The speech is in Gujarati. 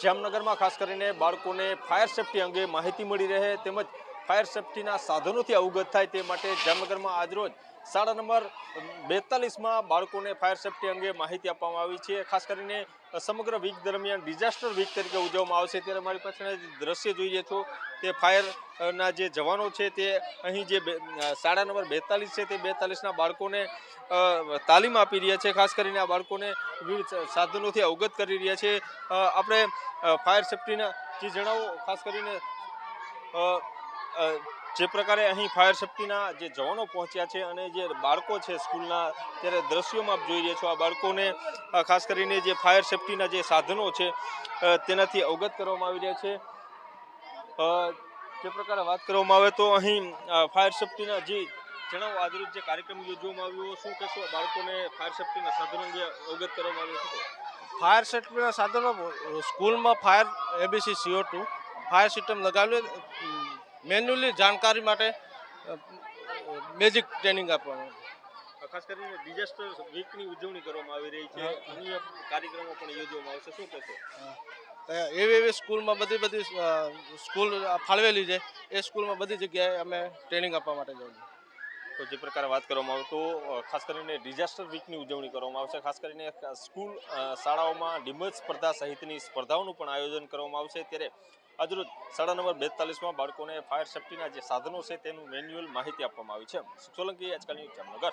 જામનગરમાં ખાસ કરીને બાળકોને ફાયર સેફટી અંગે માહિતી મળી રહે તેમજ ફાયર સેફટીના સાધનોથી અવગત થાય તે માટે જામનગરમાં આજરોજ શાળા નંબર બેતાલીસમાં બાળકોને ફાયર સેફટી અંગે માહિતી આપવામાં આવી છે. ખાસ કરીને સમગ્ર વીક દરમિયાન ડિઝાસ્ટર વીક તરીકે ઉજવવામાં આવશે. ત્યારે મારી જે દ્રશ્ય જોઈએ છો, તે ફાયરના જે જવાનો છે, તે અહીં જે શાળા નંબર બેતાલીસ છે, તે બેતાલીસના બાળકોને તાલીમ આપી રહ્યા છે. ખાસ કરીને આ બાળકોને વિવિધ સાધનોથી અવગત કરી રહ્યા છે. આપણે ફાયર સેફટીના જે જણાવો, ખાસ કરીને જે પ્રકારે અહીં ફાયર સેફટીના જે જવાનો પહોંચ્યા છે અને જે બાળકો છે સ્કૂલના, ત્યારે દ્રશ્યોમાં આપ જોઈ રહ્યા છો, આ બાળકોને ખાસ કરીને જે ફાયર સેફટીના જે સાધનો છે તેનાથી અવગત કરવામાં આવી રહ્યા છે. જે પ્રકારે વાત કરવામાં આવે તો અહીં ફાયર સેફટીના જે જણાવો આધારિત જે કાર્યક્રમ યોજવામાં આવ્યો, શું કહેશો બાળકોને ફાયર સેફટીના સાધનો અંગે અવગત કરવામાં આવ્યો છે? ફાયર સેફ્ટીના સાધનો સ્કૂલમાં fire ABC CO two fire system લગાવેલું મેન્યુઅલી જાણકારી માટે બેઝિક ટ્રેનિંગ આપવાનું ખાસ કરીને ડિઝાસ્ટર વીકની ઉજવણી કરવામાં આવી રહી છે. અન્ય કાર્યક્રમો પણ યોજવામાં આવશે. શું કહેશો? એવી એવી સ્કૂલમાં બધી બધી સ્કૂલ ફાળવેલી છે. એ સ્કૂલમાં બધી જગ્યાએ અમે ટ્રેનિંગ આપવા માટે જઈએ તો જે પ્રકારે વાત કરવામાં આવે તો ખાસ કરીને ડિઝાસ્ટર વીકની ઉજવણી કરવામાં આવશે. ખાસ કરીને સ્કૂલ શાળાઓમાં નિબંધ સ્પર્ધા સહિતની સ્પર્ધાઓનું પણ આયોજન કરવામાં આવશે. ત્યારે આજરોજ શાળા નંબર બેતાલીસમાં બાળકોને ફાયર સેફટીના જે સાધનો છે તેનું મેન્યુઅલ માહિતી આપવામાં આવી છે. સોલંકી આજકાલની જામનગર.